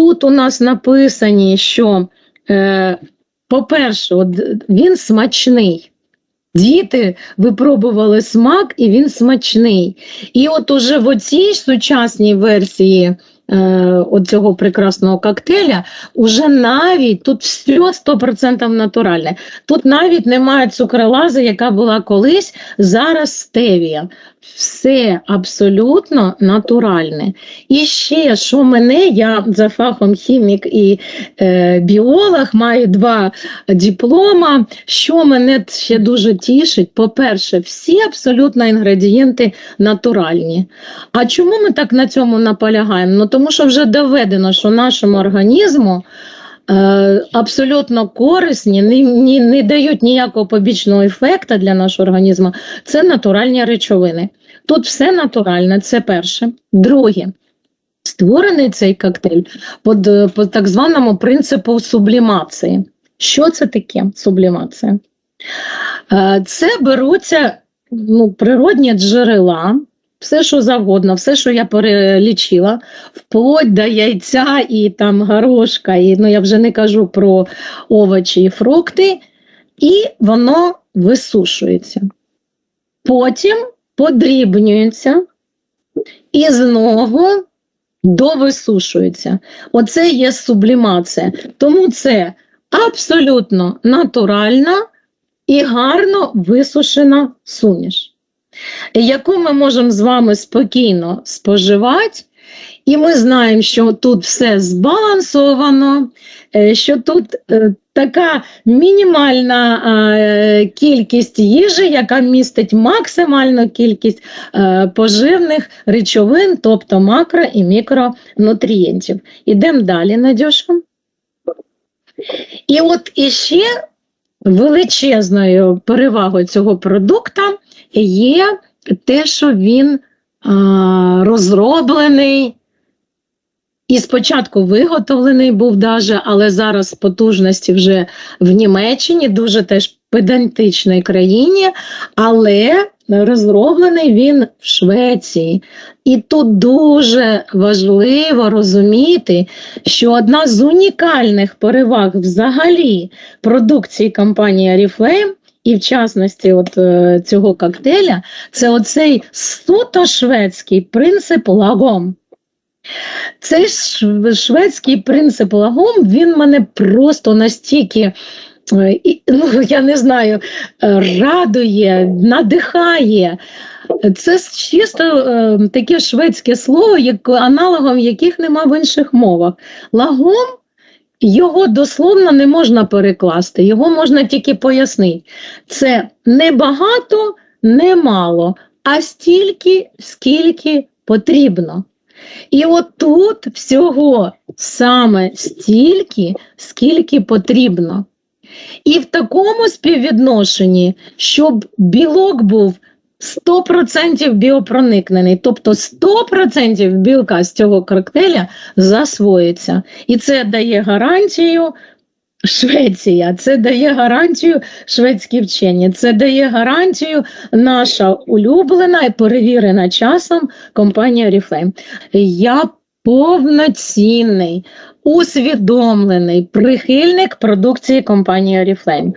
тут у нас написані, що, е, по-перше, він смачний. Діти випробували смак, і він смачний. І от уже в оцій сучасній версії е, оцього прекрасного коктейля, уже навіть тут все 100% натуральне. Тут навіть немає цукролази, яка була колись, зараз стевія. Все абсолютно натуральне. І ще, що мене, я за фахом хімік і е, біолог, маю два диплома. Що мене ще дуже тішить, по-перше, всі абсолютно інгредієнти натуральні. А чому ми так на цьому наполягаємо? Ну тому що вже доведено, що нашому організму. Е, Абсолютно корисні, не, не, не дають ніякого побічного ефекту для нашого організму. Це натуральні речовини. Тут все натуральне, це перше. Друге, створений цей коктейль по, по так званому принципу сублімації. Що це таке сублімація? Е, Це беруться ну, природні джерела, все, що завгодно, все, що я перелічила, вплоть до яйця і там горошка, і ну, я вже не кажу про овочі і фрукти, і воно висушується. Потім подрібнюється і знову довисушується. Оце є сублімація. Тому це абсолютно натуральна і гарно висушена суміш, яку ми можемо з вами спокійно споживати. І ми знаємо, що тут все збалансовано, е, що тут е, така мінімальна е, кількість їжі, яка містить максимальну кількість поживних речовин, тобто макро і мікронутрієнтів. Ідемо далі, Надюша. І от іще величезною перевагою цього продукту є те, що він розроблений і спочатку виготовлений був даже, але зараз потужності вже в Німеччині, дуже теж педантичній країні, але розроблений він в Швеції. І тут дуже важливо розуміти, що одна з унікальних переваг взагалі продукції компанії Oriflame, і в частності от, е, цього коктейля, це оцей суто шведський принцип лагом. Цей шведський принцип лагом, він мене просто настільки, е, ну, я не знаю, е, радує, надихає. Це чисто е, таке шведське слово, як, аналогом яких нема в інших мовах. Лагом його дословно не можна перекласти, його можна тільки пояснити. Це не багато, не мало, а стільки, скільки потрібно. І от тут всього саме стільки, скільки потрібно. І в такому співвідношенні, щоб білок був 100% біопроникнений, тобто 100% білка з цього коктейля засвоїться. І це дає гарантію Швеція, це дає гарантію шведські вчені, це дає гарантію наша улюблена і перевірена часом компанія Oriflame. Я повноцінний, усвідомлений прихильник продукції компанії Oriflame.